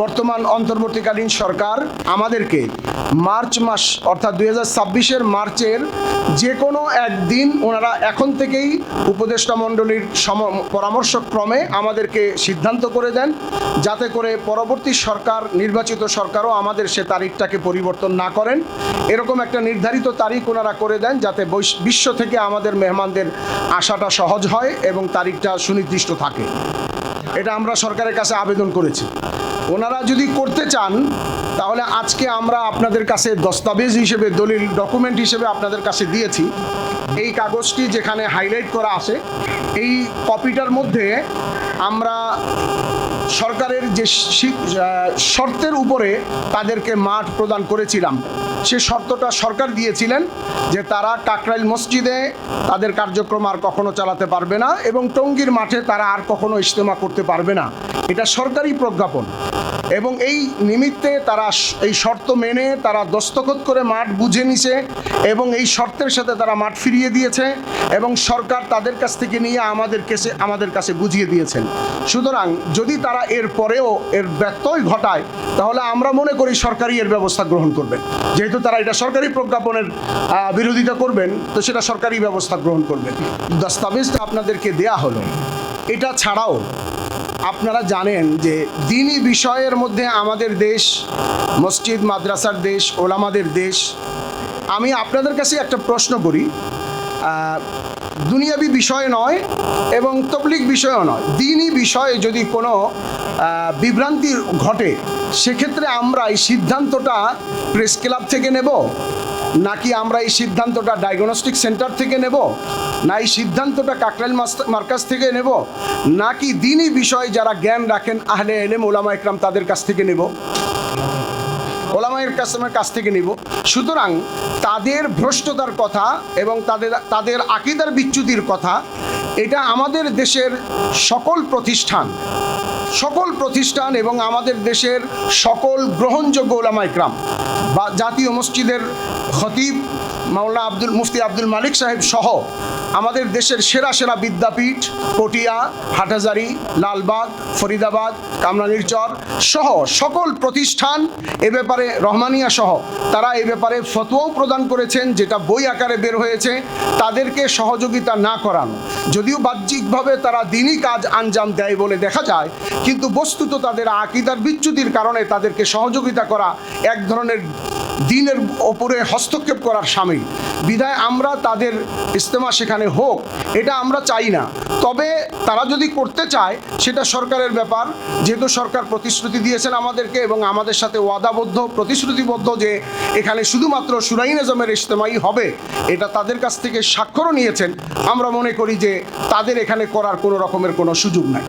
বর্তমান অন্তর্বর্তীকালীন সরকার আমাদেরকে মার্চ মাস, অর্থাৎ দুই হাজার ছাব্বিশের মার্চের যে কোনো একদিন ওনারা এখন থেকেই উপদেষ্টা মণ্ডলীর সম, পরামর্শক্রমে আমাদেরকে সিদ্ধান্ত করে দেন, যাতে করে পরবর্তী সরকার, নির্বাচিত সরকারও আমাদের সে তারিখটাকে পরিবর্তন না করেন। এরকম একটা নির্ধারিত তারিখ ওনারা করে দেন, যাতে বৈশ- বিশ্ব থেকে আমাদের মেহমানদের আসাটা সহজ হয় এবং তারিখটা সুনির্দিষ্ট থাকে। এটা আমরা সরকারের কাছে আবেদন করেছি। ওনারা যদি করতে চান, তাহলে আজকে আমরা আপনাদের কাছে দস্তাবেজ হিসেবে, দলিল ডকুমেন্ট হিসেবে আপনাদের কাছে দিয়েছি। এই কাগজটি যেখানে হাইলাইট করা আছে, এই কপিটার মধ্যে আমরা সরকারের যে শর্তের উপরে তাদেরকে মাঠ প্রদান করেছিলাম। সে শর্তটা সরকার দিয়েছিলেন যে তারা কাকরাইল মসজিদে তাদের কার্যক্রম আর কখনো চালাতে পারবে না এবং টঙ্গীর মাঠে তারা আর কখনো ইজতেমা করতে পারবে না। এটা সরকারি প্রজ্ঞাপন। এবং এই নিমিত্তে তারা এই শর্ত মেনে তারা দস্তখত করে মাঠ বুঝে নিছে এবং এই শর্তের সাথে তারা মাঠ ফিরিয়ে দিয়েছে এবং সরকার তাদের কাছ থেকে নিয়ে আমাদের কাছে আমাদের কাছে বুঝিয়ে দিয়েছেন। সুতরাং যদি তারা এর পরেও এর ব্যত্যয় ঘটায়, তাহলে আমরা মনে করি সরকারি এর ব্যবস্থা গ্রহণ করবেন যেহেতু তারা এটা সরকারি প্রজ্ঞাপনের বিরোধিতা করবেন, তো সেটা সরকারি ব্যবস্থা গ্রহণ করবেন দস্তাবেজটা আপনাদেরকে দেয়া হলো। এটা ছাড়াও আপনারা জানেন যে দিনই বিষয়ের মধ্যে আমাদের দেশ, মসজিদ, মাদ্রাসার দেশ, ওলামাদের দেশ। আমি আপনাদের কাছে একটা প্রশ্ন করি দুনিয়াবি বিষয় নয় এবং তবলিক বিষয়ও নয়। দিনই বিষয়ে যদি কোনো বিভ্রান্তি ঘটে, সেক্ষেত্রে আমরা এই সিদ্ধান্তটা প্রেস ক্লাব থেকে নেব। নাকি আমরা এই সিদ্ধান্তটা ডায়াগনস্টিক সেন্টার থেকে নেব? না এই সিদ্ধান্তটা কাকরাইল মার্কাজ থেকে নেব? নাকি দিনই বিষয়ে যারা জ্ঞান রাখেন, আহলে এলেম, ওলামা একরাম তাদের কাছ থেকে নেব? ওলামায়ের কাস্টমার কাছ থেকে নিব। সুতরাং তাদের ভ্রষ্টতার কথা এবং তাদের তাদের আকিদার বিচ্যুতির কথা, এটা আমাদের দেশের সকল প্রতিষ্ঠান সকল প্রতিষ্ঠান এবং আমাদের দেশের সকল গ্রহণযোগ্য ওলামা ইকরাম বা জাতীয় মসজিদের খতিব মাওলানা আব্দুল, মুফতি আব্দুল মালিক সাহেব সহ আমাদের দেশের সেরা সেরা বিদ্যাপীঠ, পটিয়া হাটাজারি লালবাগ, ফরিদাবাদ কামরাঙ্গীরচর সহ সকল প্রতিষ্ঠান এ ব্যাপারে রহমানিয়া সহ তারা এ ব্যাপারে ফতোয়াও প্রদান করেছেন, যেটা বই আকারে বের হয়েছে, তাদেরকে সহযোগিতা না করানো। যদিও বাহ্যিকভাবে তারা দিনই কাজ আঞ্জাম দেয় বলে দেখা যায়, কিন্তু বস্তুত তাদের আকিদার বিচ্যুতির কারণে তাদেরকে সহযোগিতা করা এক ধরনের দিনের ওপরে হস্তক্ষেপ করার সামিল বিধায় আমরা তাদের ইস্তেমা সেখানে হোক, এটা আমরা চাই না। তবে তারা যদি করতে চায়, সেটা সরকারের ব্যাপার। যেহেতু সরকার প্রতিশ্রুতি দিয়েছেন আমাদেরকে এবং আমাদের সাথে ওয়াদাবদ্ধ, প্রতিশ্রুতিবদ্ধ যে এখানে শুধুমাত্র সুরাই নিজামের ইজতেমাই হবে, এটা তাদের কাছ থেকে স্বাক্ষরও নিয়েছেন। আমরা মনে করি যে তাদের এখানে করার কোনো রকমের কোনো সুযোগ নাই।